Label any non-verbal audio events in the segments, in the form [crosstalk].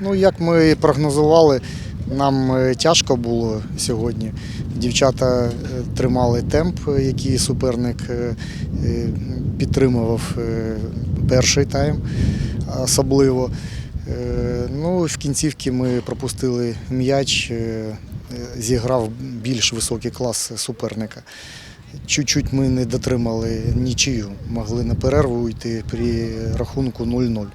Ну, як ми прогнозували, нам е, тяжко було сьогодні. Дівчата е, тримали темп, е, який суперник підтримував перший тайм особливо. Ну, в кінцівці ми пропустили м'яч, зіграв більш високий клас суперника. Чуть-чуть ми не дотримали нічию, могли на перерву йти при рахунку 0-0.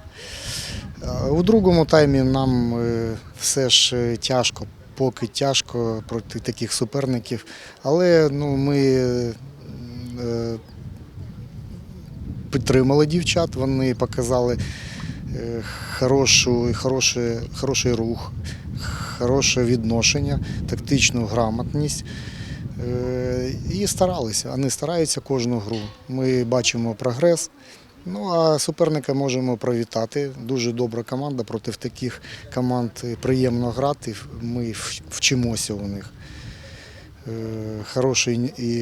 А У другому таймі нам е, все ж е, тяжко, поки тяжко проти таких суперників. Але ну, ми е, підтримали дівчат, вони показали е, хорошу, хороший, хороший рух, хороше відношення, тактичну грамотність. Е, І старалися. Вони стараються кожну гру. Ми бачимо прогрес. Ну а суперника можемо привітати. Дуже добра команда. Проти таких команд приємно грати. Ми вчимося у них. Е, Хороший і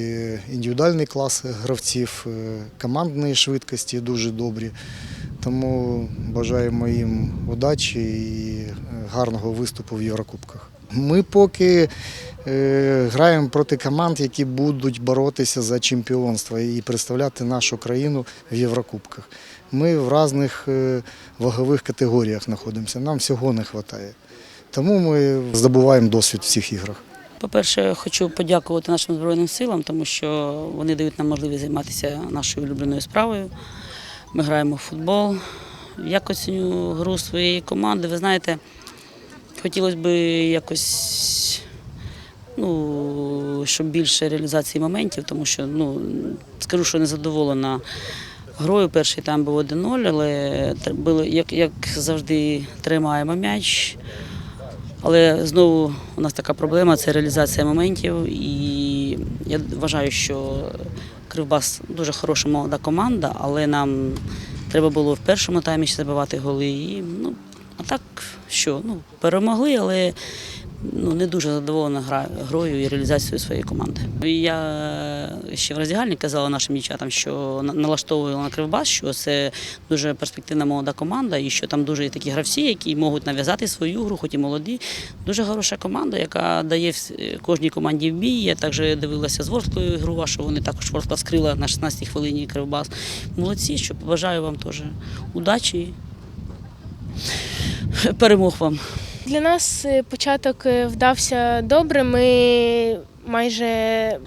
індивідуальний клас гравців, е, командної швидкості дуже добрі. Тому бажаємо їм удачі і гарного виступу в Єврокубках. Ми поки е, граємо проти команд, які будуть боротися за чемпіонство і представляти нашу країну в Єврокубках. Ми в різних е, вагових категоріях знаходимося. Нам всього не вистачає. Тому ми здобуваємо досвід в цих іграх. По-перше, хочу подякувати нашим Збройним силам, тому що вони дають нам можливість займатися нашою улюбленою справою. Ми граємо в футбол. Як оціню гру своєї команди, ви знаєте, хотілося б якось, ну, щоб більше реалізації моментів, тому що, ну, скажу, що не задоволена грою. Перший тайм був 1-0, але були, як, як завжди тримаємо м'яч. Але знову у нас така проблема це реалізація моментів. І я вважаю, що Кривбас дуже хороша молода команда, але нам треба було в першому таймі забивати голи. І, ну, а так що, ну, перемогли, але ну, не дуже задоволена гра, грою і реалізацією своєї команди. Я ще в роздягальні казала нашим дівчатам, що на- налаштовувала на Кривбас, що це дуже перспективна молода команда, і що там дуже такі гравці, які можуть нав'язати свою гру, хоч і молоді. Дуже хороша команда, яка дає кожній команді в бій. Я також дивилася з Ворсклою гру вашу, вони також Ворскла скрила на 16-й хвилині Кривбас. Молодці, що бажаю вам теж удачі. [laughs] Перемог вам. Для нас е, початок е, вдався добре. Ми майже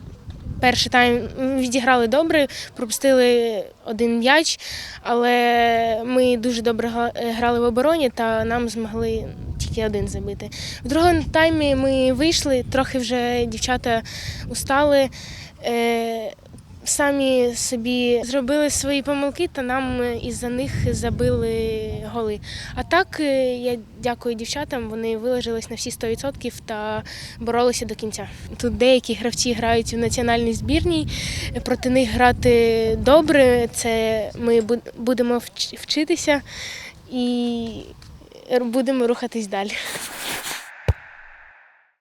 перший тайм відіграли добре, пропустили один м'яч, але ми дуже добре е, грали в обороні та нам змогли тільки один забити. В другому таймі ми вийшли, трохи вже дівчата устали. Самі собі зробили свої помилки, та нам із-за них забили голи. А так е, я дякую дівчатам. Вони виложились на всі 100% та боролися до кінця. Тут деякі гравці грають в національній збірній. Проти них грати добре. Це ми бу- будемо вчитися і будемо рухатись далі.